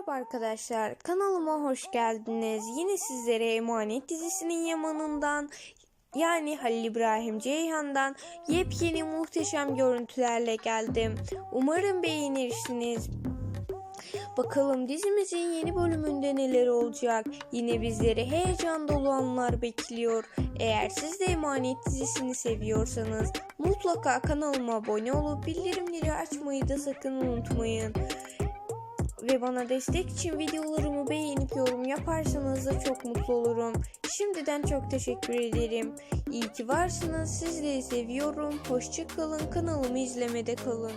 Merhaba arkadaşlar, kanalıma hoş geldiniz. Yine sizlere Emanet dizisinin yamanından yani Halil İbrahim Ceyhan'dan yepyeni muhteşem görüntülerle geldim. Umarım beğenirsiniz. Bakalım dizimizin yeni bölümünde neler olacak? Yine bizleri heyecan dolu anlar bekliyor. Eğer siz de Emanet dizisini seviyorsanız mutlaka kanalıma abone olup bildirimleri açmayı da sakın unutmayın ve bana destek için videolarımı beğenip yorum yaparsanız da çok mutlu olurum. Şimdiden çok teşekkür ederim. İyi ki varsınız. Sizleri seviyorum. Hoşçakalın. Kanalımı izlemede kalın.